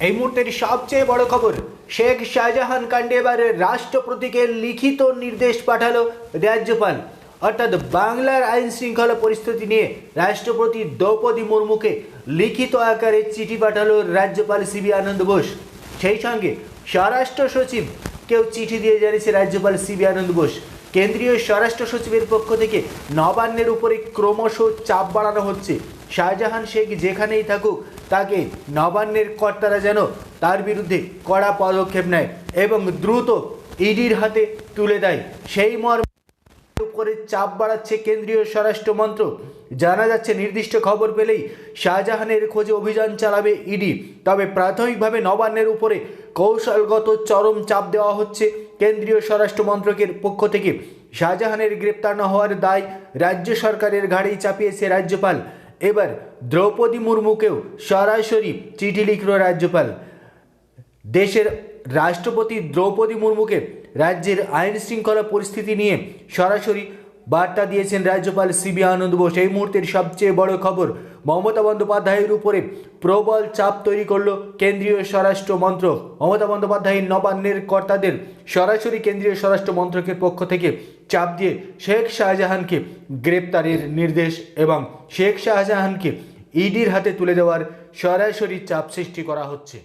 এই মুহূর্তের সবচেয়ে বড় খবর, শেখ শাহজাহান কাণ্ডে এবার রাষ্ট্রপতিকে লিখিত নির্দেশ পাঠালো রাজ্যপাল। অর্থাৎ বাংলার আইন শৃঙ্খলা পরিস্থিতি নিয়ে রাষ্ট্রপতি দ্রৌপদী মুর্মুকে লিখিত আকারে চিঠি পাঠালো রাজ্যপাল সিবি আনন্দ বোস। সেই সঙ্গে স্বরাষ্ট্র সচিব কেউ চিঠি দিয়ে জানিয়েছে রাজ্যপাল সিবি আনন্দ বোস। কেন্দ্রীয় স্বরাষ্ট্র সচিবের পক্ষ থেকে নবান্নের উপরে ক্রমশ চাপ বাড়ানো হচ্ছে। শাহজাহান শেখ যেখানেই থাকুক তাকে নবান্নের কর্তারা যেন তার বিরুদ্ধে কড়া পদক্ষেপ নেয় এবং দ্রুত ইডির হাতে তুলে দেয়। সেই মর্মে উপরে চাপ বাড়াচ্ছে কেন্দ্রীয় স্বরাষ্ট্র মন্ত্রক। জানা যাচ্ছে, নির্দিষ্ট খবর পেলেই শাহজাহানের খোঁজে অভিযান চালাবে ইডি। তবে প্রাথমিকভাবে নবান্নের উপরে কৌশলগত চরম চাপ দেওয়া হচ্ছে কেন্দ্রীয় স্বরাষ্ট্র মন্ত্রকের পক্ষ থেকে। শাহজাহানের গ্রেপ্তার না হওয়ার দায় রাজ্য সরকারের ঘাড়েই চাপিয়েছে রাজ্যপাল। এবার দ্রৌপদী মুর্মুকেও সরাসরি চিঠি লিখল রাজ্যপাল। দেশের রাষ্ট্রপতি দ্রৌপদী মুর্মুকে রাজ্যের আইন শৃঙ্খলা পরিস্থিতি নিয়ে সরাসরি বার্তা দিয়েছেন রাজ্যপাল সিবি আনন্দ বোস। এই মুহূর্তের সবচেয়ে বড় খবর, মমতা বন্দ্যোপাধ্যায়ের উপরে প্রবল চাপ তৈরি করল কেন্দ্রীয় স্বরাষ্ট্র মন্ত্রক। মমতা বন্দ্যোপাধ্যায়ের নবান্নের কর্তাদের সরাসরি কেন্দ্রীয় স্বরাষ্ট্র মন্ত্রকের পক্ষ থেকে চাপ দিয়ে শেখ শাহজাহানকে গ্রেপ্তারের নির্দেশ এবং শেখ শাহজাহানকে ইডির হাতে তুলে দেওয়ার সরাসরি চাপ সৃষ্টি করা হচ্ছে।